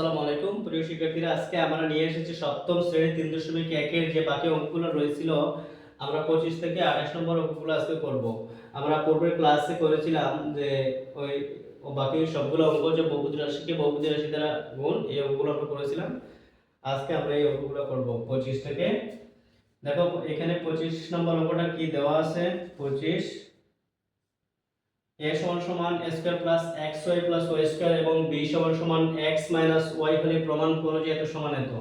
আসসালামু আলাইকুম। প্রিয় শিক্ষার্থীরা, আজকে আমরা নিয়ে এসেছি সপ্তম শ্রেণির তিন দশমিক একের যে বাকি অঙ্কগুলো রয়েছিল, আমরা পঁচিশ থেকে আঠাশ নম্বর অঙ্কগুলো আজকে করব। আমরা পূর্বের ক্লাসে করেছিলাম যে ওই বাকি সবগুলো অঙ্ক যে বহুপদী রাশিকে বহুপদী রাশি দ্বারা গুণ, এই অঙ্কগুলো আমরা করেছিলাম। আজকে আমরা এই অঙ্কগুলো করব পঁচিশ থেকে। দেখো, এখানে পঁচিশ নম্বর অঙ্কটা কি দেওয়া আছে? পঁচিশ a সমান সমান square plus x y plus y square এবং b সমান সমান এক্স মাইনাস ওয়াই হলে প্রমাণ করো যে এত সমান এত।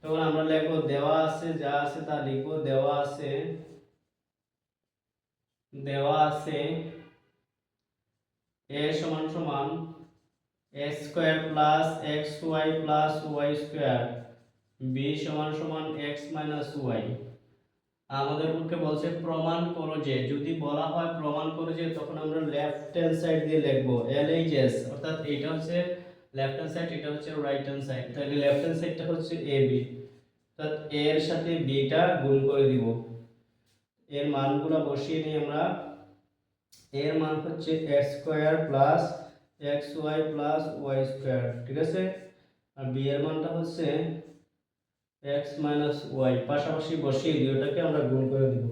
তখন আমরা লিখব, দেওয়া আছে যা আছে তা লিখব, দেওয়া আছে দেওয়া আছে a সমান সমান a square plus x y plus y square b সমান সমান এক্স মাইনাস ওয়াই। আমাদের পক্ষে বলছে, প্রমাণ করো যে। যদি বলা হয় প্রমাণ করো যে, তখন আমরা লেফট হ্যান্ড সাইড দিয়ে লিখব এল এইচ এস অর্থাৎ এটা হচ্ছে লেফট হ্যান্ড সাইড এটা হচ্ছে রাইট হ্যান্ড সাইড তাহলে লেফট হ্যান্ড সাইডটা হচ্ছে এ বি অর্থাৎ এ এর সাথে বিটা গুণ করে দিব। এর মানগুলো বসিয়ে নিই আমরা। এর মান হচ্ছে x square plus x y plus y square ঠিক আছে? আর বি এর মানটা হচ্ছে এক্স মাইনাস ওয়াই, পাশাপাশি বসিয়ে দিই ওটাকে আমরা গুণ করে দিব।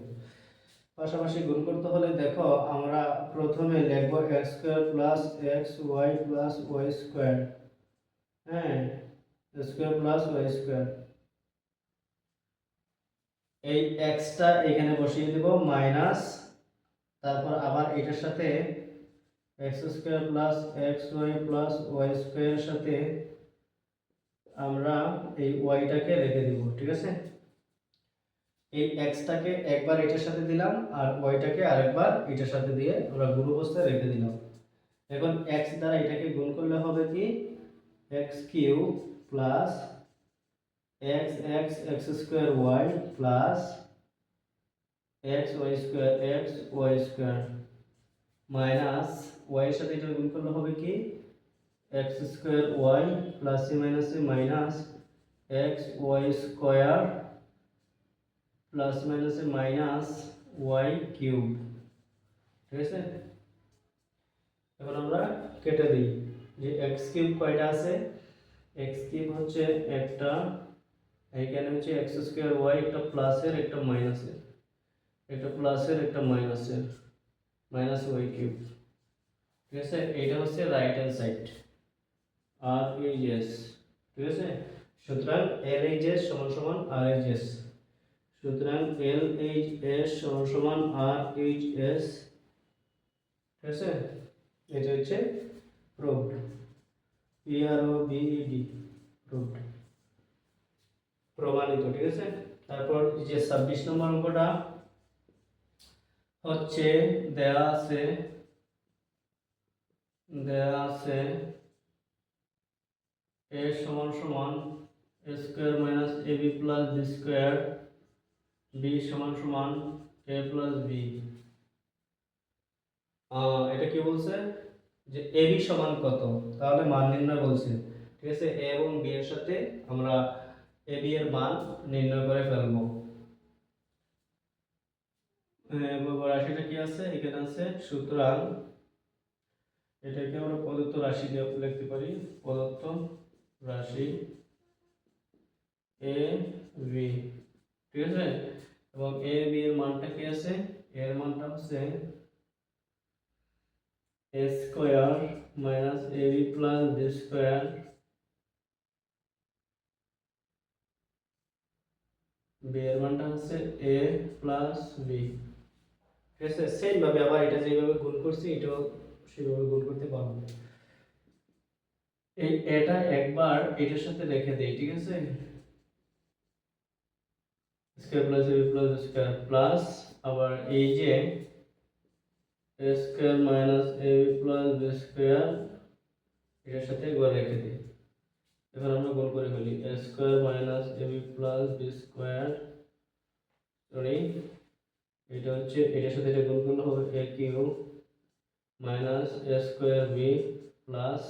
পাশাপাশি গুণ করতে হলে দেখো আমরা প্রথমে লিখব X square plus X Y plus Y square. হ্যাঁ স্কোয়ার প্লাস ওয়াই স্কোয়ার। এই এক্সটা এখানে বসিয়ে দিব মাইনাস, তারপর আবার এটার সাথে x square plus x y plus y স্কোয়ারের সাথে আমরা এই ওয়াইটাকে রেখে দিব, ঠিক আছে? এই এক্সটাকে একবার এটার সাথে দিলাম আর ওয়াইটাকে আরেকবার এটার সাথে দিয়ে আমরা গুরু অবস্থায় রেখে দিলাম। এখন এক্স দ্বারা এটাকে গুণ করলে হবে কি? X cube plus x x x square y plus x y square x y square minus ওয়াইয়ের সাথে এটা গুণ করলে হবে কি? X square y plus a minus a minus x y square plus minus a minus y cube ঠিক আছে এবার আমরা কেটে দিই যে এক্স কিউব কয়টা আছে এক্স কিউব হচ্ছে একটা এইখানে হচ্ছে এক্স স্কোয়ার ওয়াই একটা প্লাসের একটা মাইনাসের একটা প্লাসের একটা মাইনাসের মাইনাস ওয়াই কিউব ঠিক আছে এইটা হচ্ছে রাইট হ্যান্ড সাইড আর এইচ ঠিক আছে? সুতরাং এল এইচ এস সমান সমান আর এইচ এস সুতরাং এল এইচ এস সমান সমান আর এইচ এস ঠিক আছে? এটা হচ্ছে proved P R O B proved প্রমাণিত, ঠিক আছে? তারপর যে ছাব্বিশ নম্বর অঙ্কটা হচ্ছে, দেয়া আছে দেয়া আছে a সমান সমান a square minus a b plus b square, b সমান সমান এ প্লাস বি। এটা কি বলছে? যে এ বি সমান কত? তাহলে মান নির্ণয় বলছে। ঠিক আছে? এ এবং বি এর সাথে আমরা এ বি এর মান নির্ণয় করে ফেলব। রাশিটা কি আছে? এখানে আছে। সুতরাং এটাকে আমরা প্রদত্ত রাশি দিয়ে লিখতে পারি। প্রদত্ত রাশি এ বি ঠিক আছে? এবং এ বি এর মানটা কি আছে? এর মানটা হচ্ছে a square minus a b plus b square b এর মানটা হচ্ছে এ প্লাস বি ঠিক আছে? সেম ভাবে আবার এটা যেভাবে গুণ করছি, এটাও সেভাবে গুণ করতে পারব এই, এটা একবার এটার সাথে রেখে দেই, ঠিক আছে? Square plus a plus square plus আবার এই যে square minus a plus b square এটার সাথে একবার রেখে দিই। এবার আমরা গুণ করে ফেলি। Square minus a b plus b square sorry এটা হচ্ছে, এটার সাথে এটা গুণ করলে হবে a cube minus a square b plus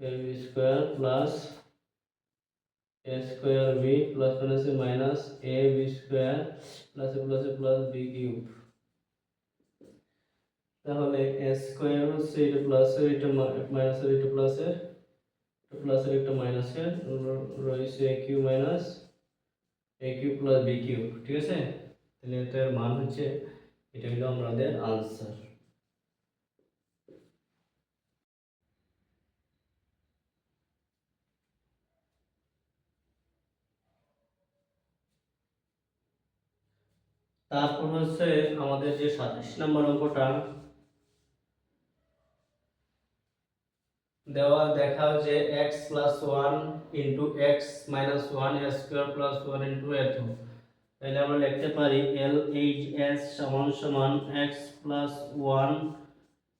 a square plus a square b plus minus minus a b square plus plus plus b cube তাহলে a square হচ্ছে এটা প্লাসের এটা মাইনাসের এটা প্লাসের প্লাসের একটা মাইনাসের রয়েছে a cube minus a cube plus b cube ঠিক আছে? তাহলে এটার মান হচ্ছে, এটা হলো আমাদের আনসার তারপর হচ্ছে আমাদের যে সাতাশ নম্বর অঙ্কটা, দেওয়া দেখাও যে x plus one into x minus one square plus one into এত তাহলে আমরা লিখতে পারি এল এইচ এস সমান সমান x plus one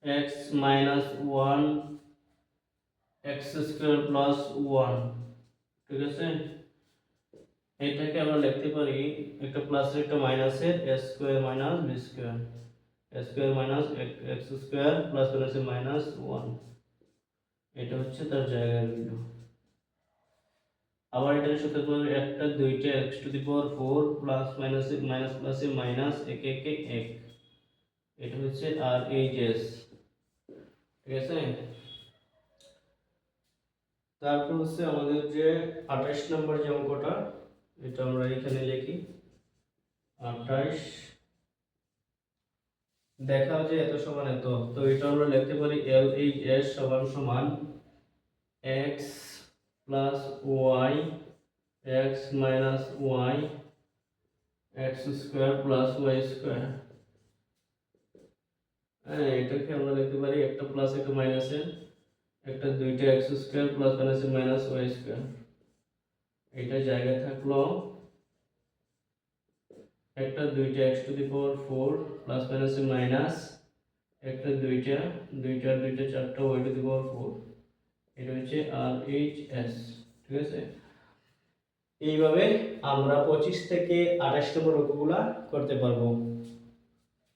x minus one x square plus one ঠিক আছে? এটাকে আমরা লিখতে পারি একটা প্লাস একটা মাইনাসের S square minus b square S square minus x square plus হচ্ছে মাইনাস ওয়ান এটা হচ্ছে তার জায়গায় রইল আবার এটার সাথে করে একটা, দুইটা x to the power four plus minus minus প্লাসে মাইনাস এক, একে, এক। এটা হচ্ছে আর এইচ এস ঠিক আছে? তারপর হচ্ছে আমাদের যে আঠাশ নম্বর যে অঙ্কটা এটা আমরা এখানে লিখি। আঠাশ দেখাও যে এত সমান এত। তো এটা আমরা লিখতে পারি এল এইচ এস সমান সমান x plus y x minus y x square plus y square হ্যাঁ এটাকে আমরা লিখতে পারি একটা প্লাস একটা মাইনাসের একটা দুইটা x square plus minus minus y square এটা জায়গা থাকল একটা, দুইটা x to the power four plus minus minus একটা, দুইটা দুইটা দুইটা, চারটা y to the power four এটা হচ্ছে আর এইচ এস ঠিক আছে? এইভাবে আমরা পঁচিশ থেকে আঠাশ নম্বর অঙ্কগুলা করতে পারব,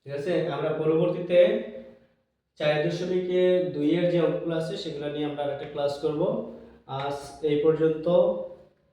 ঠিক আছে? আমরা পরবর্তীতে চার দশমিকে দুইয়ের যে অঙ্কগুলো আছে সেগুলো নিয়ে আমরা একটা ক্লাস করব। আজ এই পর্যন্ত।